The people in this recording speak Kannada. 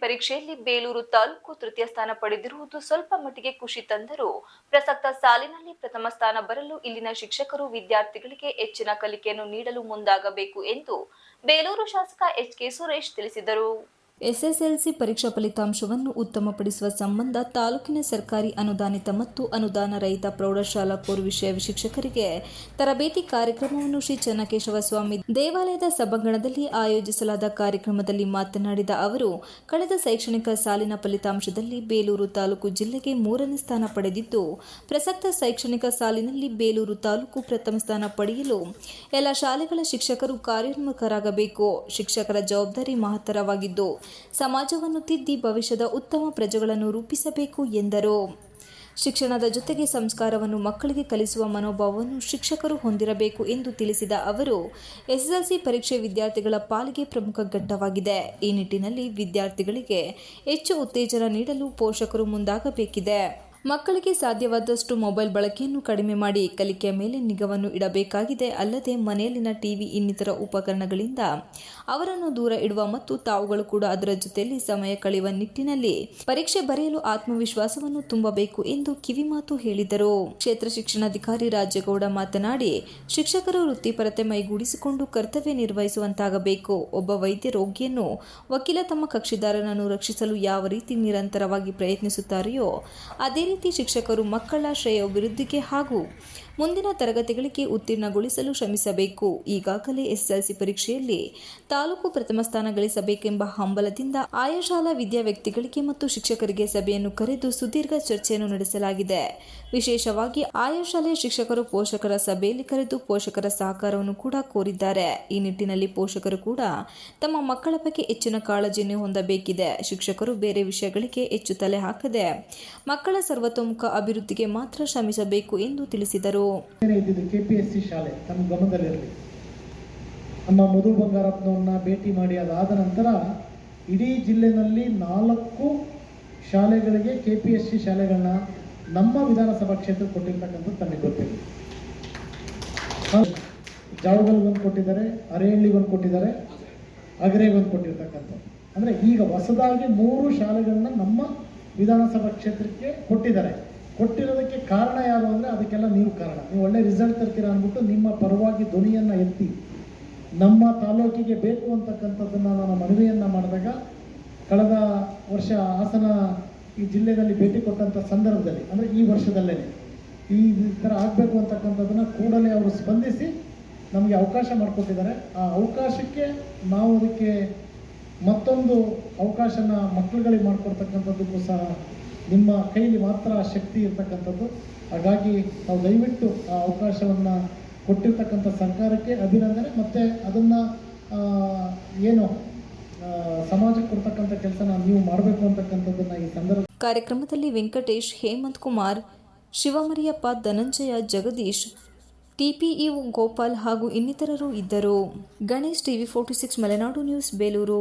ಪರೀಕ್ಷೆಯಲ್ಲಿ ಬೇಲೂರು ತಾಲೂಕು ತೃತೀಯ ಸ್ಥಾನ ಪಡೆದಿರುವುದು ಸ್ವಲ್ಪ ಮಟ್ಟಿಗೆ ಖುಷಿ ತಂದರೂ ಪ್ರಸಕ್ತ ಸಾಲಿನಲ್ಲಿ ಪ್ರಥಮ ಸ್ಥಾನ ಬರಲು ಇಲ್ಲಿನ ಶಿಕ್ಷಕರು ವಿದ್ಯಾರ್ಥಿಗಳಿಗೆ ಹೆಚ್ಚಿನ ಕಲಿಕೆಯನ್ನು ನೀಡಲು ಮುಂದಾಗಬೇಕು ಎಂದು ಬೇಲೂರು ಶಾಸಕ ಎಚ್ ಕೆ ಸುರೇಶ್ ತಿಳಿಸಿದರು. ಎಸ್ಎಸ್ಎಲ್ಸಿ ಪರೀಕ್ಷಾ ಫಲಿತಾಂಶವನ್ನು ಉತ್ತಮಪಡಿಸುವ ಸಂಬಂಧ ತಾಲೂಕಿನ ಸರ್ಕಾರಿ ಅನುದಾನಿತ ಮತ್ತು ಅನುದಾನ ರಹಿತ ಪ್ರೌಢಶಾಲಾ ಪೂರ್ವ ವಿಷಯ ಶಿಕ್ಷಕರಿಗೆ ತರಬೇತಿ ಕಾರ್ಯಕ್ರಮವನ್ನು ಶ್ರೀ ಚನ್ನಕೇಶವ ಸ್ವಾಮಿ ದೇವಾಲಯದ ಸಭಾಂಗಣದಲ್ಲಿ ಆಯೋಜಿಸಲಾದ ಕಾರ್ಯಕ್ರಮದಲ್ಲಿ ಮಾತನಾಡಿದ ಅವರು, ಕಳೆದ ಶೈಕ್ಷಣಿಕ ಸಾಲಿನ ಫಲಿತಾಂಶದಲ್ಲಿ ಬೇಲೂರು ತಾಲೂಕು ಜಿಲ್ಲೆಗೆ ಮೂರನೇ ಸ್ಥಾನ ಪಡೆದಿದ್ದು, ಪ್ರಸಕ್ತ ಶೈಕ್ಷಣಿಕ ಸಾಲಿನಲ್ಲಿ ಬೇಲೂರು ತಾಲೂಕು ಪ್ರಥಮ ಸ್ಥಾನ ಪಡೆಯಲು ಎಲ್ಲ ಶಾಲೆಗಳ ಶಿಕ್ಷಕರು ಕಾರ್ಯೋನ್ಮುಖರಾಗಬೇಕು. ಶಿಕ್ಷಕರ ಜವಾಬ್ದಾರಿ ಮಹತ್ತರವಾಗಿದ್ದು ಸಮಾಜವನ್ನು ತಿದ್ದಿ ಭವಿಷ್ಯದ ಉತ್ತಮ ಪ್ರಜೆಗಳನ್ನು ರೂಪಿಸಬೇಕು ಎಂದರು. ಶಿಕ್ಷಣದ ಜೊತೆಗೆ ಸಂಸ್ಕಾರವನ್ನು ಮಕ್ಕಳಿಗೆ ಕಲಿಸುವ ಮನೋಭಾವವನ್ನು ಶಿಕ್ಷಕರು ಹೊಂದಿರಬೇಕು ಎಂದು ತಿಳಿಸಿದ ಅವರು, ಎಸ್ಎಸ್ಎಲ್ಸಿ ಪರೀಕ್ಷೆ ವಿದ್ಯಾರ್ಥಿಗಳ ಪಾಲಿಗೆ ಪ್ರಮುಖ ಘಟ್ಟವಾಗಿದೆ. ಈ ನಿಟ್ಟಿನಲ್ಲಿ ವಿದ್ಯಾರ್ಥಿಗಳಿಗೆ ಹೆಚ್ಚು ಉತ್ತೇಜನ ನೀಡಲು ಪೋಷಕರು ಮುಂದಾಗಬೇಕಿದೆ. ಮಕ್ಕಳಿಗೆ ಸಾಧ್ಯವಾದಷ್ಟು ಮೊಬೈಲ್ ಬಳಕೆಯನ್ನು ಕಡಿಮೆ ಮಾಡಿ ಕಲಿಕೆಯ ಮೇಲೆ ನಿಗವನ್ನು ಇಡಬೇಕಾಗಿದೆ. ಅಲ್ಲದೆ ಮನೆಯಲ್ಲಿನ ಟಿವಿ, ಇನ್ನಿತರ ಉಪಕರಣಗಳಿಂದ ಅವರನ್ನು ದೂರ ಇಡುವ ಮತ್ತು ತಾವುಗಳು ಕೂಡ ಅದರ ಜೊತೆಯಲ್ಲಿ ಸಮಯ ಕಳೆಯುವ ನಿಟ್ಟಿನಲ್ಲಿ ಪರೀಕ್ಷೆ ಬರೆಯಲು ಆತ್ಮವಿಶ್ವಾಸವನ್ನು ತುಂಬಬೇಕು ಎಂದು ಕಿವಿಮಾತು ಹೇಳಿದರು. ಕ್ಷೇತ್ರ ಶಿಕ್ಷಣಾಧಿಕಾರಿ ರಾಜೇಗೌಡ ಮಾತನಾಡಿ, ಶಿಕ್ಷಕರು ವೃತ್ತಿಪರತೆ ಮೈಗೂಡಿಸಿಕೊಂಡು ಕರ್ತವ್ಯ ನಿರ್ವಹಿಸುವಂತಾಗಬೇಕು. ಒಬ್ಬ ವೈದ್ಯ ರೋಗಿಯನ್ನು ವಕೀಲ ತಮ್ಮ ಕಕ್ಷಿದಾರನನ್ನು ರಕ್ಷಿಸಲು ಯಾವ ರೀತಿ ನಿರಂತರವಾಗಿ ಪ್ರಯತ್ನಿಸುತ್ತಾರೆಯೋ, ಅದೇ ರೀತಿ ಶಿಕ್ಷಕರು ಮಕ್ಕಳ ಶ್ರೇಯೋಭಿವೃದ್ಧಿಗೆ ಹಾಗೂ ಮುಂದಿನ ತರಗತಿಗಳಿಗೆ ಉತ್ತೀರ್ಣಗೊಳಿಸಲು ಶ್ರಮಿಸಬೇಕು. ಈಗಾಗಲೇ ಎಸ್ಎಸ್ಎಲ್ಸಿ ಪರೀಕ್ಷೆಯಲ್ಲಿ ತಾಲೂಕು ಪ್ರಥಮ ಸ್ಥಾನ ಗಳಿಸಬೇಕೆಂಬ ಹಂಬಲದಿಂದ ಆಯಾ ಶಾಲಾ ವಿದ್ಯಾ ವ್ಯಕ್ತಿಗಳಿಗೆ ಮತ್ತು ಶಿಕ್ಷಕರಿಗೆ ಸಭೆಯನ್ನು ಕರೆದು ಸುದೀರ್ಘ ಚರ್ಚೆಯನ್ನು ನಡೆಸಲಾಗಿದೆ. ವಿಶೇಷವಾಗಿ ಆಯಾ ಶಾಲೆಯ ಶಿಕ್ಷಕರು ಪೋಷಕರ ಸಭೆಯಲ್ಲಿ ಕರೆದು ಪೋಷಕರ ಸಹಕಾರವನ್ನು ಕೂಡ ಕೋರಿದ್ದಾರೆ. ಈ ನಿಟ್ಟಿನಲ್ಲಿ ಪೋಷಕರು ಕೂಡ ತಮ್ಮ ಮಕ್ಕಳ ಬಗ್ಗೆ ಹೆಚ್ಚಿನ ಕಾಳಜಿಯನ್ನು ಹೊಂದಬೇಕಿದೆ. ಶಿಕ್ಷಕರು ಬೇರೆ ವಿಷಯಗಳಿಗೆ ಹೆಚ್ಚು ತಲೆ ಹಾಕದೆ ಮಕ್ಕಳ ಸರ್ವತೋಮುಖ ಅಭಿವೃದ್ಧಿಗೆ ಮಾತ್ರ ಶ್ರಮಿಸಬೇಕು ಎಂದು ತಿಳಿಸಿದರು. ಕೆಪಿಎಸ್ಸಿ ಶಾಲೆ ತಮ್ಮ ಗಮನದಲ್ಲಿರಲಿ. ನಮ್ಮ ಮಧು ಬಂಗಾರಪ್ಪನವ್ರನ್ನ ಭೇಟಿ ಮಾಡಿ ಅದಾದ ನಂತರ ಇಡೀ ಜಿಲ್ಲೆನಲ್ಲಿ ನಾಲ್ಕು ಶಾಲೆಗಳಿಗೆ ಕೆ ಪಿ ಶಾಲೆಗಳನ್ನ ನಮ್ಮ ವಿಧಾನಸಭಾ ಕ್ಷೇತ್ರ ಕೊಟ್ಟಿರ್ತಕ್ಕಂಥದ್ದು ತಮಗೆ ಗೊತ್ತಿದೆ ಜಾವಗಲ್ಗೆ ಒಂದು ಕೊಟ್ಟಿದ್ದಾರೆ, ಅರೇಹಳ್ಳಿ ಒಂದು ಕೊಟ್ಟಿದ್ದಾರೆ ಅಗರೆಗೆ ಒಂದು ಕೊಟ್ಟಿರ್ತಕ್ಕಂಥದ್ದು. ಅಂದರೆ ಈಗ ಹೊಸದಾಗಿ ಮೂರು ಶಾಲೆಗಳನ್ನ ನಮ್ಮ ವಿಧಾನಸಭಾ ಕ್ಷೇತ್ರಕ್ಕೆ ಕೊಟ್ಟಿದ್ದಾರೆ. ಕೊಟ್ಟಿರೋದಕ್ಕೆ ಕಾರಣ ಯಾರು ಅಂದರೆ ಅದಕ್ಕೆಲ್ಲ ನೀವು ಕಾರಣ. ನೀವು ಒಳ್ಳೆ ರಿಸಲ್ಟ್ ತರ್ತೀರ ಅಂದ್ಬಿಟ್ಟು ನಿಮ್ಮ ಪರವಾಗಿ ಧ್ವನಿಯನ್ನು ಎತ್ತಿ. ನಮ್ಮ ತಾಲೂಕಿಗೆ ಬೇಕು ಅಂತಕ್ಕಂಥದ್ದನ್ನು ನಾನು ಮನವಿಯನ್ನು ಮಾಡಿದಾಗ ಕಳೆದ ವರ್ಷ ಹಾಸನ ಈ ಜಿಲ್ಲೆಯಲ್ಲಿ ಭೇಟಿ ಕೊಟ್ಟಂಥ ಸಂದರ್ಭದಲ್ಲಿ, ಅಂದರೆ ಈ ವರ್ಷದಲ್ಲೇ ಈ ಥರ ಆಗಬೇಕು ಅಂತಕ್ಕಂಥದ್ದನ್ನು ಕೂಡಲೇ ಅವರು ಸ್ಪಂದಿಸಿ ನಮಗೆ ಅವಕಾಶ ಮಾಡಿಕೊಟ್ಟಿದ್ದಾರೆ. ಆ ಅವಕಾಶಕ್ಕೆ ನಾವು ಅದಕ್ಕೆ ಮತ್ತೊಂದು ಅವಕಾಶನ ಮಕ್ಕಳುಗಳಿಗೆ ಮಾಡಿಕೊಡ್ತಕ್ಕಂಥದ್ದಕ್ಕೂ ಸಹ ನಿಮ್ಮ ಕೈಲಿ ಮಾತ್ರ ಶಕ್ತಿ ಇರ್ತಕ್ಕಂಥದ್ದು. ಹಾಗಾಗಿ ನಾವು ದಯವಿಟ್ಟು ಆ ಅವಕಾಶವನ್ನು ಕೊಟ್ಟಿರ್ತಕ್ಕಂಥ ಸರ್ಕಾರಕ್ಕೆ ಅಭಿನಂದನೆ ಮತ್ತು ಅದನ್ನು ಏನು ಸಮಾಜಕ್ಕೆ ಕೊಡ್ತಕ್ಕಂಥ ಕೆಲಸನ ನೀವು ಮಾಡಬೇಕು ಅಂತಕ್ಕಂಥದ್ದನ್ನು ಈ ಸಂದರ್ಭ ಕಾರ್ಯಕ್ರಮದಲ್ಲಿ ವೆಂಕಟೇಶ್ ಹೇಮಂತ್ ಕುಮಾರ್, ಶಿವಮರಿಯಪ್ಪ ಧನಂಜಯ ಜಗದೀಶ್ ಟಿಪಿಇಒ ಗೋಪಾಲ್ ಹಾಗೂ ಇನ್ನಿತರರು ಇದ್ದರು. Ganesh TV forty six Malenadu news, Belur.